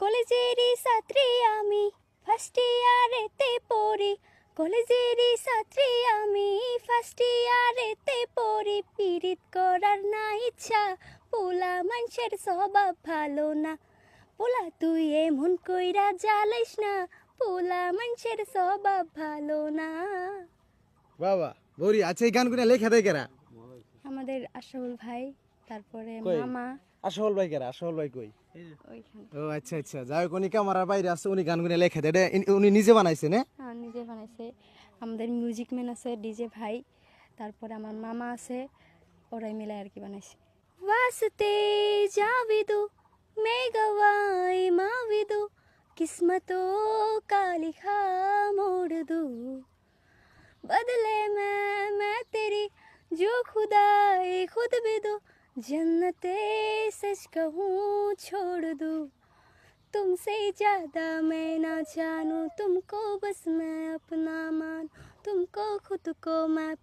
কলেজেরই ছাত্রী আমি ফার্স্ট ইয়ারেতে পড়ি। কলেজেরই ছাত্রী আমি ফার্স্ট ইয়ারেতে পড়ি। পিরিত করার না ইচ্ছা পোলা মানুষের স্বভাব ভালো না। পোলা তুই এমন কইরা জ্বালাইস না পোলা মানুষের স্বভাব ভালো না। বাবা বৌরি আচ্ছা এই গানগুলো লেখা দেয় কেরা। আমাদের আশাউল ভাই তারপরে মামা। আসল ভাই কেরা আসল ভাই কই ওইখানে ও আচ্ছা আচ্ছা যাই হোক উনি ক্যামেরার বাইরে আছে উনি গানগুলো লেখা দেয় এটা ইন- উনি নিজে বানাইছে না হ্যাঁ নিজে বানাইছে আমাদের মিউজিক ম্যান আছে ডিজে ভাই তারপরে আমার মামা আছে ওরাই মিলে আর কি বানাইছে वास्ते जाविदु मैं गवाई माविदु किस्मतों का लिखा मोड़ दूँ बदले मैं मैं तेरी जो खुदाई खुद भी दो जन्नते सच कहूँ छोड़ दूँ। तुमसे ज़्यादा मैं ना जानूँ, तुमको बस मैं अपना मानूँ, तुमको खुद को मैं